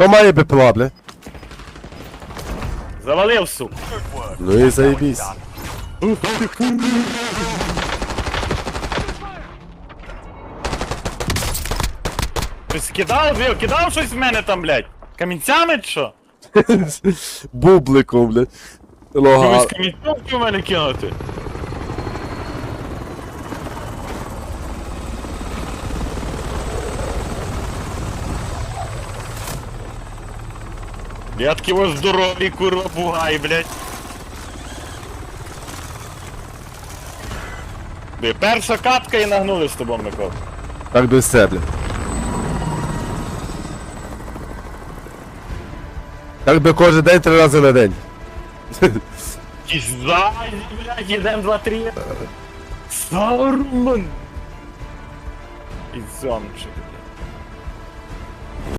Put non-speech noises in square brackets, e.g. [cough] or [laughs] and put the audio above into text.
Хто має БПЛА, бля? Завалив, сука. Ну і заєбісь. Хтось кидав, ви кидав щось в мене там, блядь? Камінцями чи що? [laughs] Бубликом, бля. Лога. Комусь камінцями в мене кинути? Я такий ось здоровий, курва, бугай, блядь. Бля, Перша катка і нагнули з тобою, Микола. Так це, бля. Так би кожен день три рази на день. Кізай, блядь, єдем, два, три. Саурман. І зомчик, блядь.